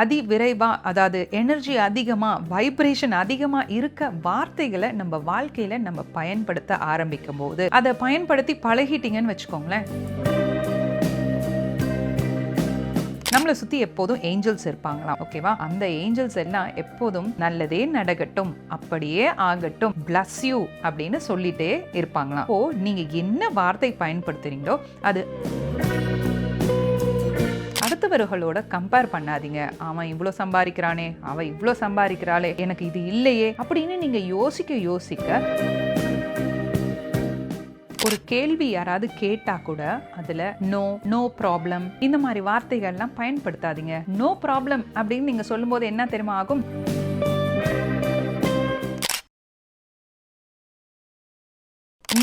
அதி விரைவாக அதாவது எனர்ஜி அதிகமாக வைப்ரேஷன் அதிகமாக இருக்க வார்த்தைகளை நம்ம வாழ்க்கையில் நம்ம பயன்படுத்த ஆரம்பிக்கும் போது அதை பயன்படுத்தி பழகிட்டீங்கன்னு வச்சுக்கோங்களேன். நம்மளை சுற்றி எப்போதும் ஏஞ்சல்ஸ் இருப்பாங்களாம் ஓகேவா அந்த ஏஞ்சல்ஸ் எல்லாம் எப்போதும் நல்லதே நடக்கட்டும் அப்படியே ஆகட்டும் பிளஸ் யூ அப்படின்னு சொல்லிட்டே இருப்பாங்களாம். ஓ நீங்கள் என்ன வார்த்தை பயன்படுத்துறீங்களோ அது அடுத்தவர்களோட கம்பேர் பண்ணாதீங்க. அவன் இவ்வளோ சம்பாதிக்கிறானே அவன் இவ்வளோ சம்பாதிக்கிறாளே எனக்கு இது இல்லையே அப்படின்னு நீங்கள் யோசிக்க யோசிக்க ஒரு கேள்வி யாராவது கேட்டா கூட அதுல நோ நோ ப்ராப்ளம் இந்த மாதிரி வார்த்தைகள்லாம் பயன்படுத்தாதீங்க. நோ ப்ராப்ளம் அப்படின்னு நீங்க சொல்லும்போது என்ன தெரியுமா ஆகும்?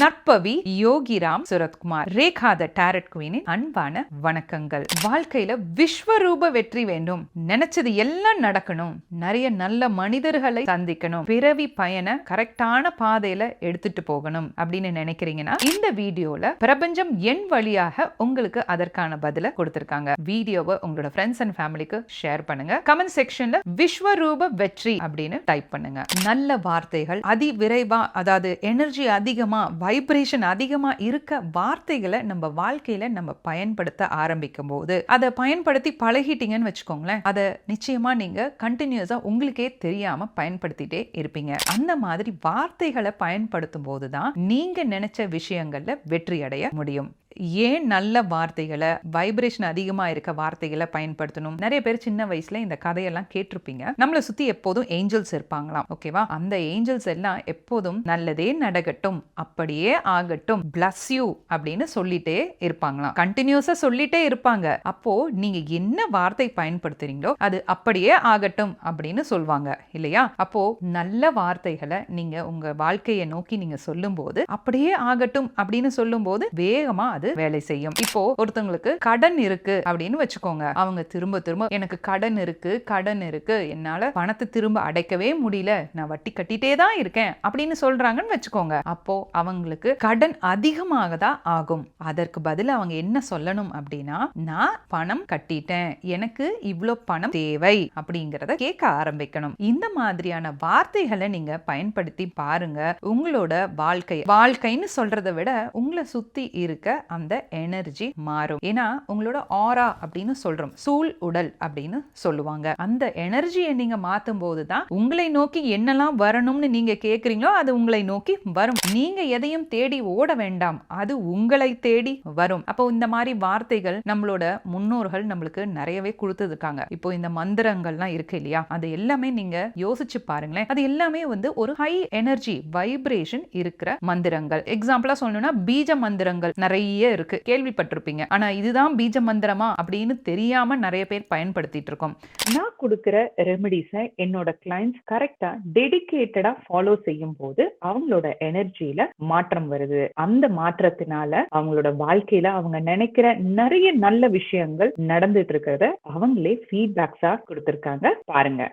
நற்பவி யோகிராம் சுரத்குமார் ரேகா த டேரட் குவீனின் அன்பான வணக்கங்கள். வாழ்க்கையில விஸ்வரூப வெற்றி வேண்டும். நினைச்சது எல்லாம் நடக்கணும். நிறைய நல்ல மனிதர்களை சந்திக்கணும். பிறவி பயனை கரெக்டான பாதையில எடுத்துட்டு போகணும் அப்படின்னு நினைக்கிறீங்கன்னா இந்த வீடியோல பிரபஞ்சம் என் வழியாக உங்களுக்கு அதற்கான பதில கொடுத்திருக்காங்க. வீடியோவை உங்களோட ஃப்ரெண்ட்ஸ் அண்ட் ஃபேமிலிக்கு ஷேர் பண்ணுங்க. கமெண்ட் செக்ஷன்ல விஸ்வரூப வெற்றி அப்படின்னு டைப் பண்ணுங்க. நல்ல வார்த்தைகள் அதி விரைவா அதாவது எனர்ஜி அதிகமா வைப்ரேஷன் அதிகமாக இருக்க வார்த்தைகளை நம்ம வாழ்க்கையில நம்ம பயன்படுத்த ஆரம்பிக்கும் போது அதை பயன்படுத்தி பழகிட்டீங்கன்னு வச்சுக்கோங்களேன் அதை நிச்சயமா நீங்க கண்டினியூஸா உங்களுக்கே தெரியாம பயன்படுத்திட்டே இருப்பீங்க. அந்த மாதிரி வார்த்தைகளை பயன்படுத்தும் போதுதான் நீங்க நினைச்ச விஷயங்கள்ல வெற்றி அடைய முடியும். ஏன் நல்ல வார்த்தைகளை வைப்ரேஷன் அதிகமா இருக்க வார்த்தைகளை பயன்படுத்தணும்? நிறைய பேர் சின்ன வயசுல இந்த கதையெல்லாம் கேட்டிருப்பீங்க. நம்மளை சுத்தி எப்போதும் ஏஞ்சல்ஸ் இருப்பாங்களாம் ஓகேவா அந்த ஏஞ்சல்ஸ் எல்லாம் எப்போதும் நல்லதே நடக்கட்டும் அப்படியே ஆகட்டும் பிளஸ் யூ அப்படின்னு சொல்லிட்டே இருப்பாங்களாம். கண்டினியூஸா சொல்லிட்டே இருப்பாங்க. அப்போ நீங்க என்ன வார்த்தை பயன்படுத்துறீங்களோ அது அப்படியே ஆகட்டும் அப்படின்னு சொல்லுவாங்க இல்லையா? அப்போ நல்ல வார்த்தைகளை நீங்க உங்க வாழ்க்கையை நோக்கி நீங்க சொல்லும்போது அப்படியே ஆகட்டும் அப்படின்னு சொல்லும்போது வேகமா அது வேலை செய்யும். இப்போ ஒருத்தவங்களுக்கு கடன் இருக்கு அப்படின்னு வச்சுக்கோங்க. அவங்க திரும்ப திரும்ப எனக்கு கடன் இருக்கு கடன் இருக்கு. என்னால பணத்தை திரும்ப அடைக்கவே முடியல. நான் வட்டி கட்டிட்டே தான் இருக்கேன். அப்படின்னு சொல்றாங்கன்னு வச்சுக்கோங்க. அப்போ அவங்களுக்கு கடன் அதிகமாக தான் ஆகும். அதற்கு பதில் அவங்க என்ன சொல்லணும் அப்படின்னா நான் பணம் கட்டிட்டேன். எனக்கு இவ்வளோ பணம் தேவை. அப்படிங்கிறத கேட்க ஆரம்பிக்கணும். இந்த மாதிரியான வார்த்தைகளை நீங்க பயன்படுத்தி பாருங்க. உங்களோட வாழ்க்கை வாழ்க்கைன்னு சொல்றதை விட உங்களை சுத்தி இருக்க அந்த எனர்ஜி மாறும். ஏன்னா உங்களோட ஆரா அப்படின்னு சொல்றோம். சூழ் உடல் அப்படின்னு சொல்லுவாங்க. அந்த எனர்ஜியை நீங்க மாத்தும் போது தான் உங்களை நோக்கி என்னெல்லாம் வரணும்னு நீங்க கேக்குறீங்களோ அது உங்களை நோக்கி வரும். நீங்க எதையும் தேடி ஓட வேண்டாம். அது உங்களை தேடி வரும். அப்போ இந்த மாதிரி வார்த்தைகள் நம்மளோட முன்னோர்கள் நம்மளுக்கு நிறையவே கொடுத்துருக்காங்க. இப்போ இந்த மந்திரங்கள்லாம் இருக்கு இல்லையா? அது எல்லாமே நீங்க யோசிச்சு பாருங்களேன். அது எல்லாமே வந்து ஒரு ஹை எனர்ஜி வைப்ரேஷன் இருக்கிற மந்திரங்கள். எக்ஸாம்பிளா சொல்லணும்னா பீஜ மந்திரங்கள். நிறைய இருக்கு. கேள்விப்பட்டிருப்பீங்க. ஆனா இதுதான் பீஜ மந்திரமா அப்படின்னு தெரியாம நிறைய பேர் பயன்படுத்திட்டு இருக்கோம். நான் கொடுக்கிற ரெமெடிஸை என்னோட கிளைண்ட்ஸ் கரெக்டா டெடிகேட்டடா ஃபாலோ செய்யும் போது அவங்களோட எனர்ஜியில மாற்றம் வருது. அந்த மாற்றத்தினால அவங்களோட வாழ்க்கையில அவங்க நினைக்கிற நிறைய நல்ல விஷயங்கள் நடந்துட்டு இருக்கிறத அவங்களே ஃபீட்பேக்ஸா கொடுத்திருக்காங்க. பாருங்க.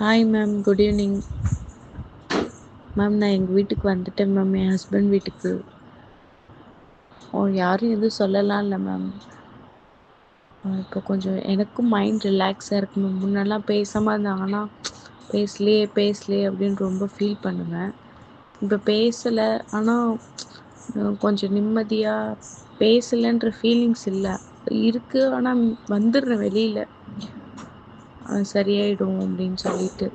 Hi ma'am good evening ma'am நான் எங்கள் வீட்டுக்கு வந்துட்டேன். மேம் என் ஹஸ்பண்ட் வீட்டுக்கு ஓ யாரும் எதுவும் சொல்லலாம் இல்லை மேம் இப்போ கொஞ்சம் எனக்கும் மைண்ட் ரிலாக்ஸாக இருக்கு மேம் முன்னெல்லாம் பேசாமல் இருந்தாங்கன்னா பேசலையே பேசலையே அப்படின்னு ரொம்ப ஃபீல் பண்ணுவேன். இப்போ பேசலை. ஆனால் கொஞ்சம் நிம்மதியாக பேசலைன்ற ஃபீலிங்ஸ் இல்லை. இருக்குது ஆனால் வந்துடுறேன் வெளியில். சரியாயிடும் அப்படின்னு சொல்லிட்டு.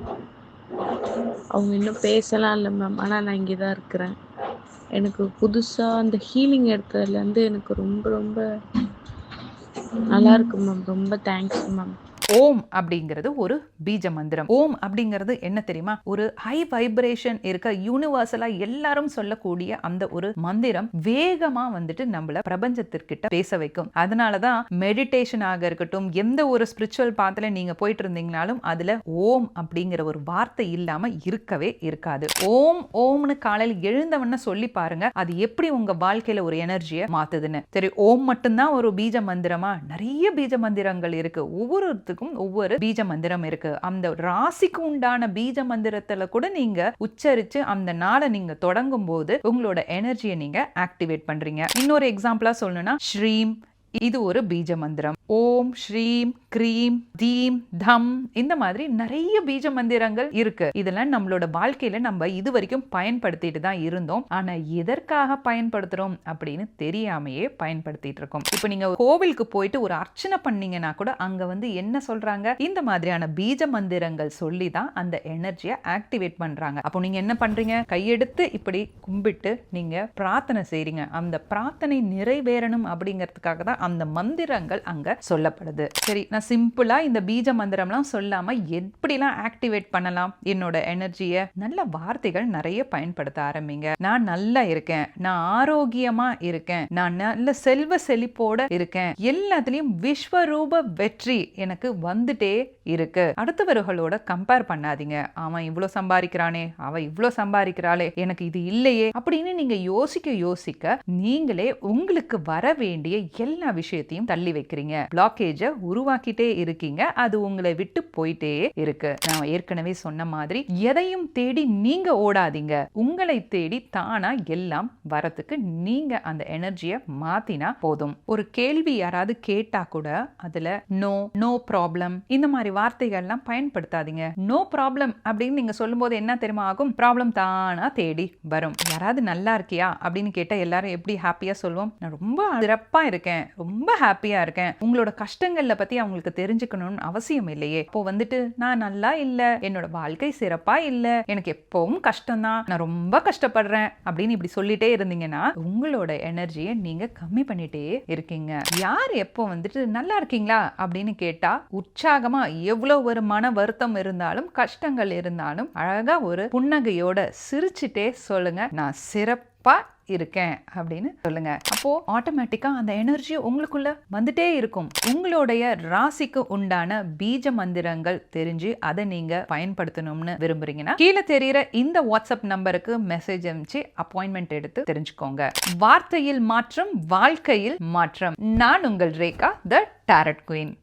அவங்க இன்னும் பேசலாம் இல்லை மேம் ஆனால் நான் இங்கே தான் இருக்கிறேன். எனக்கு புதுசாக அந்த ஹீலிங் எடுத்ததுலேருந்து எனக்கு ரொம்ப ரொம்ப நல்லா இருக்கு மேம் ரொம்ப தேங்க்ஸ் மேம் ஓம் அப்படிங்கிறது ஒரு பீஜ மந்திரம். ஓம் அப்படிங்கிறது என்ன தெரியுமா? ஒரு ஹை வைப்ரேஷன் இருக்க யூனிவர்சலா எல்லாரும் சொல்லக்கூடிய அந்த ஒரு மந்திரம் வேகமா வந்துட்டு நம்மள பிரபஞ்சத்திற்கிட்ட பேச வைக்கும். அதனாலதான் மெடிடேஷன் ஆக இருக்கட்டும் எந்த ஒரு ஸ்பிரிச்சுவல் பாத்துல நீங்க போயிட்டு இருந்தீங்கனாலும் அதுல ஓம் அப்படிங்கிற ஒரு வார்த்தை இல்லாம இருக்கவே இருக்காது. ஓம் ஓம்னு காலையில் எழுந்தவன சொல்லி பாருங்க அது எப்படி உங்க வாழ்க்கையில ஒரு எனர்ஜியை மாத்துதுன்னு. சரி ஓம் மட்டும்தான் ஒரு பீஜ மந்திரமா? நிறைய பீஜ மந்திரங்கள் இருக்கு. ஒவ்வொருத்துக்கும் ஒவ்வொரு பீஜ மந்திரம் இருக்கு. அந்த ராசிக்கு உண்டான பீஜ மந்திரத்துல கூட நீங்க உச்சரிச்சு அந்த நாளை நீங்க தொடங்கும் போது உங்களோட எனர்ஜியை நீங்க ஆக்டிவேட் பண்றீங்க. இன்னொரு எக்ஸாம்பிளா சொல்லணும்னா ஸ்ரீம். இது ஒரு பீஜ மந்திரம். ஓம் ஸ்ரீம். கிரீம் தீம் தம் இந்த மாதிரி நிறைய பீஜ மந்திரங்கள் இருக்கு. இதெல்லாம் நம்மளோட வாழ்க்கையில நம்ம இது வரைக்கும் பயன்படுத்திட்டு தான் இருந்தோம். ஆனா எதற்காக பயன்படுத்துறோம் அப்படின்னு தெரியாமையே பயன்படுத்திட்டு இருக்கோம். இப்போ நீங்க கோவிலுக்கு போயிட்டு ஒரு அர்ச்சனை பண்ணீங்கன்னா கூட அங்க வந்து என்ன சொல்றாங்க? இந்த மாதிரியான பீஜ மந்திரங்கள் சொல்லி தான் அந்த எனர்ஜியை ஆக்டிவேட் பண்றாங்க. அப்போ நீங்க என்ன பண்றீங்க? கையெடுத்து இப்படி கும்பிட்டு நீங்க பிரார்த்தனை செய்றீங்க. அந்த பிரார்த்தனை நிறைவேறணும் அப்படிங்கிறதுக்காக தான் அந்த மந்திரங்கள் அங்க சொல்லப்படுது. சரி நான் சிம்பிளா இந்த பீஜ மந்திரம்லாம் சொல்லாம எப்படிலாம் ஆக்டிவேட் பண்ணலாம்? என்னோட எனர்ஜியை நல்ல வார்த்தைகள் நிறைய பயன்படுத்த ஆரம்பிங்க. நான் நல்லா இருக்கேன். நான் ஆரோக்கியமா இருக்கேன். நான் நல்ல செல்வ செழிப்போட இருக்கேன். எல்லாத்துலயும் விஸ்வரூப வெற்றி எனக்கு வந்துட்டே இருக்கு. அடுத்தவர்களோட கம்பேர் பண்ணாதீங்க. அவன் இவ்வளோ சம்பாதிக்கிறானே அவன் இவ்வளோ சம்பாதிக்கிறாளே எனக்கு இது இல்லையே அப்படின்னு நீங்க யோசிக்க யோசிக்க நீங்களே உங்களுக்கு வர வேண்டிய எல்லா விஷயத்தையும் தள்ளி வைக்கிறீங்க. பிளாக்கேஜை உருவாக்கிட்டே இருக்கீங்க. அது உங்களை விட்டு போயிட்டே இருக்கு. நான் ஏற்கனவே சொன்ன மாதிரி எதையும் தேடி நீங்க ஓடாதீங்க. உங்களை தேடி தானா எல்லாம் வரத்துக்கு நீங்க அந்த எனர்ஜியை மாத்தினா போதும். ஒரு கேள்வி யாராவது கேட்டா கூட அதுல நோ நோ ப்ராப்ளம் இந்த மாதிரி வார்த்தைகள்லாம் பயன்படுத்தாதீங்க. நோ ப்ராப்ளம் அப்படின்னு நீங்க சொல்லும்போது என்ன தெரியுமா ஆகும்? ப்ராப்ளம் தானா தேடி வரும். யாராவது நல்லா இருக்கியா அப்படின்னு கேட்டா எல்லாரும் எப்படி ஹாப்பியா சொல்லுவோம் நான் ரொம்ப சிறப்பா இருக்கேன். ரொம்ப ஹாப்பியா இருக்கேன். உங்களோட கஷ்டங்கள்ல பத்தி மற்றவங்களுக்கு தெரிஞ்சுக்கணும்னு அவசியம் இல்லையே. இப்போ வந்துட்டு நான் நல்லா இல்லை. என்னோட வாழ்க்கை சிறப்பா இல்லை. எனக்கு எப்பவும் கஷ்டம்தான். நான் ரொம்ப கஷ்டப்படுறேன். அப்படின்னு இப்படி சொல்லிட்டே இருந்தீங்கன்னா உங்களோட எனர்ஜியை நீங்க கம்மி பண்ணிட்டே இருக்கீங்க. யார் எப்போ வந்துட்டு நல்லா இருக்கீங்களா? அப்படின்னு கேட்டா உற்சாகமா எவ்வளோ ஒரு மன வருத்தம் இருந்தாலும் கஷ்டங்கள் இருந்தாலும் அழகா ஒரு புன்னகையோட சிரிச்சுட்டே சொல்லுங்க. நான் சிறப்பு இருக்கேன் அப்படின்னு சொல்லுங்க. அப்போ ஆட்டோமேட்டிக்கா அந்த எனர்ஜி உங்களுக்குள்ள வந்துட்டே இருக்கும். உங்களுடைய ராசிக்கு உண்டான பீஜ மந்திரங்கள் தெரிஞ்சு அதை நீங்க பயன்படுத்தணும்னு விரும்புறீங்கன்னா கீழே தெரியிற இந்த வாட்ஸ்அப் நம்பருக்கு மெசேஜ் அனுப்பிச்சு அப்பாயின்மெண்ட் எடுத்து தெரிஞ்சுக்கோங்க. வார்த்தையில் மாற்றம் வாழ்க்கையில் மாற்றம். நான் உங்கள் ரேகா த டேரட் குயின்